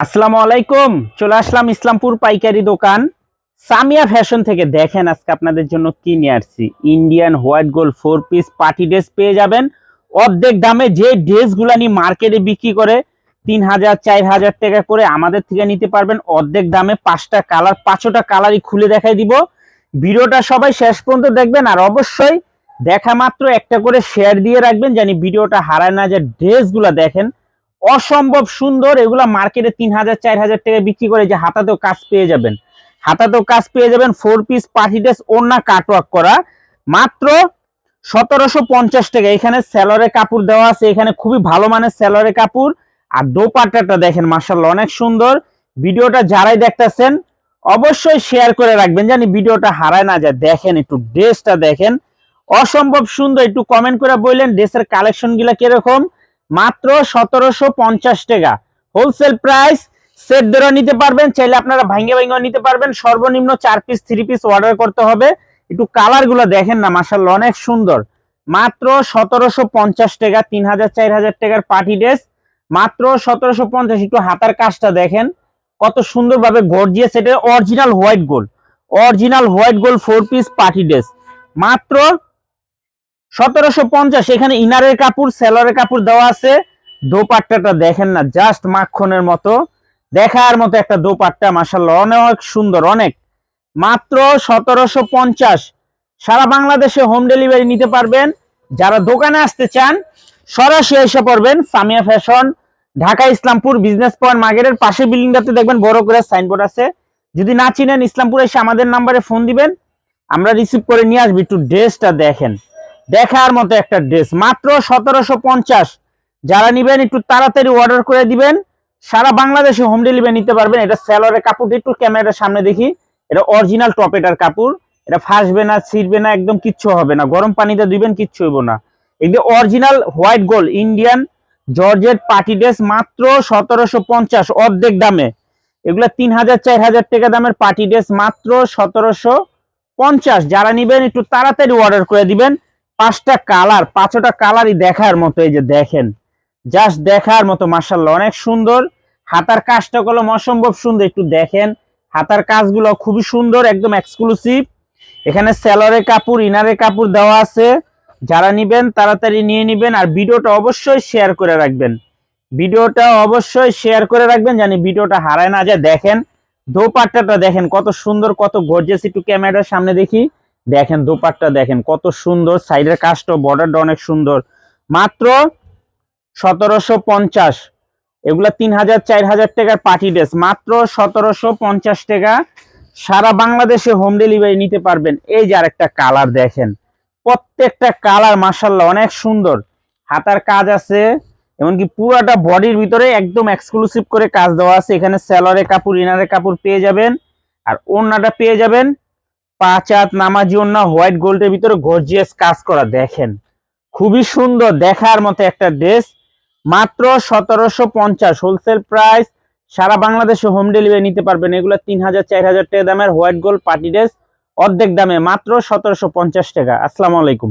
আসসালামু আলাইকুম, চলে আসলাম ইসলামপুর পাইকারি দোকান। সামিয়া ফ্যাশন থেকে দেখেন আজকে আপনাদের জন্য কি নিয়ে আসছি। Indian white gold four piece party dress পেয়ে যাবেন। অর্ধেক দামে যে ড্রেসগুলো নিয়ে মার্কেটে বিক্রি করে, তিন হাজার, চার হাজার টাকা করে আমাদের থেকে নিতে পারবেন। অর্ধেক দামে পাঁচটা কালার, পাঁচটা কালারই খুলে দেখাই দিব। ভিডিওটা সবাই শেষ পর্যন্ত দেখবেন আর অবশ্যই দেখা মাত্র একটা করে শেয়ার দিয়ে রাখবেন। জানি ভিডিওটা হারায় না যে ড্রেসগুলো দেখেন। অসম্ভব সুন্দর, এগুলা মার্কেটে তিন হাজার, চার হাজার টাকা বিক্রি করে যে হাতাতেও কাজ পেয়ে যাবেন। হাতাতেও কাজ পেয়ে যাবেন ফোর পিস পার্টি ড্রেস ওড়না কাটওয়ার্ক করা। মাত্র সতেরোশো পঞ্চাশ টাকা। এখানে স্যালোরে কাপড় দেওয়া আছে, এখানে খুবই ভালো মানের স্যালোরে কাপড়। আর দোপাট্টাটা দেখেন মার্শাল্লাহ অনেক সুন্দর। ভিডিওটা যারাই দেখতেছেন, অবশ্যই শেয়ার করে রাখবেন, জানি ভিডিওটা হারায় না যায়। দেখেন, একটু ড্রেসটা দেখেন। অসম্ভব সুন্দর, একটু কমেন্ট করে বললেন ড্রেসের কালেকশনগুলা কীরকম? মাত্র সতেরোশো পঞ্চাশ টাকা। হোলসেল প্রাইস সেট ধরে নিতে পারবেন, চাইলে আপনারা ভাঙ্গে ভাঙ্গে নিতে পারবেন। সর্বনিম্ন চার পিস থ্রি পিস অর্ডার করতে হবে। একটু কালারগুলো দেখেন না মাসাল্লাহ অনেক সুন্দর। মাত্র সতেরোশো পঞ্চাশ টাকা, তিন হাজার, চার হাজার টাকার পার্টি ড্রেস মাত্র সতেরোশো পঞ্চাশ, একটু হাতার কাজটা দেখেন। কত সুন্দরভাবে গর্জিয়াস এটা original white gold original white gold four piece party dress মাত্র সতেরোশো পঞ্চাশ, এখানে ইনারের কাপড়, সেলরের কাপড় দেওয়া আছে। দোপাট্টাটা দেখেন না জাস্ট মাখনের মতো। দেখার মতো একটা দোপাট্টা মাসাল্লাহ অনেক সুন্দর, অনেক। মাত্র সতেরোশো পঞ্চাশ, সারা বাংলাদেশে হোম ডেলিভারি নিতে পারবেন। যারা দোকানে আসতে চান, সরাসরি এসে পড়বেন, Samiya fashion, Dhaka Islampur business point মার্কেটের পাশে বিল্ডিংটাতে দেখবেন বড় করে সাইনবোর্ড আছে। যদি না চিনেন, ইসলামপুর এসে আমাদের নাম্বারে ফোন দিবেন। আমরা রিসিভ করে নিয়ে আসবি, একটু ড্রেসটা দেখেন। দেখার মতো একটা ড্রেস মাত্র সতেরোশো পঞ্চাশ। যারা নিবেন, একটু তাড়াতাড়ি অর্ডার করে দিবেন। সারা বাংলাদেশে হোম ডেলিভারি নিতে পারবেন। এটা স্যালোয়ারের কাপড়, একটু ক্যামেরার সামনে দেখি। এটা অরিজিনাল টপেটার কাপড়। এটা ফাসবে না, ছিড়বে না, একদম কিচ্ছু হবে না। গরম পানিতে দিবেন কিচ্ছু হইব না। এগুলো original white gold Indian georgette party dress মাত্র সতেরোশো পঞ্চাশ। অর্ধেক দামে। এগুলা তিন হাজার, চার হাজার টাকা দামের পার্টি ড্রেস মাত্র সতেরোশো পঞ্চাশ। যারা নিবেন, একটু তাড়াতাড়ি অর্ডার করে দিবেন। পাঁচটা কালার, পাঁচটা কালারই দেখার মতো এই যে দেখেন। জাস্ট দেখার মতো মার্শাল্লাহ অনেক সুন্দর। হাতার কাজটা কলম অসম্ভব সুন্দর, একটু দেখেন। হাতার কাজগুলো খুবই সুন্দর, একদম এক্সক্লুসিভ এখানে স্যালোরের কাপড়, ইনারের কাপড় দেওয়া আছে। যারা নিবেন, তাড়াতাড়ি নিয়ে নিবেন আর ভিডিওটা অবশ্যই শেয়ার করে রাখবেন। ভিডিওটা অবশ্যই শেয়ার করে রাখবেন, জানি ভিডিওটা হারায় না যায়। দেখেন, দোপাট্টাটা দেখেন, কত সুন্দর, কত গর্জেস একটু ক্যামেরার সামনে দেখি। দেখেন দোপাট্টা দেখেন, কত সুন্দর। সাইডের কাজটা বর্ডারটা অনেক সুন্দর। মাত্র সতেরোশো পঞ্চাশ। এগুলা তিন হাজার, চার হাজার টাকার পার্টি ড্রেস মাত্র সতেরোশো পঞ্চাশ টাকা সারা বাংলাদেশে হোম ডেলিভারি নিতে পারবেন। এই যে আরেকটা কালার দেখেন, প্রত্যেকটা কালার মাসাল্লাহ অনেক সুন্দর। হাতার কাজ আছে, এমনকি পুরাটা বডির ভিতরে একদম এক্সক্লুসিভ করে কাজ দেওয়া আছে। এখানে স্যালোয়ারের কাপড় ইনারের কাপড় পেয়ে যাবেন, আর ওড়নাটা পেয়ে যাবেন। পাঁচ হাত নামাজি অন্য হোয়াইট গোল্ডের ভিতরে গর্জিয়াস কাজ করা, দেখেন। খুবই সুন্দর দেখার মতো একটা ড্রেস মাত্র সতেরোশো পঞ্চাশ। হোলসেল প্রাইস সারা বাংলাদেশে হোম ডেলিভারি নিতে পারবেন। এগুলো তিন হাজার চার হাজার টাকা দামের হোয়াইট গোল্ড পার্টি ড্রেস অর্ধেক দামে, মাত্র সতেরোশো পঞ্চাশ টাকা। আসসালামু আলাইকুম।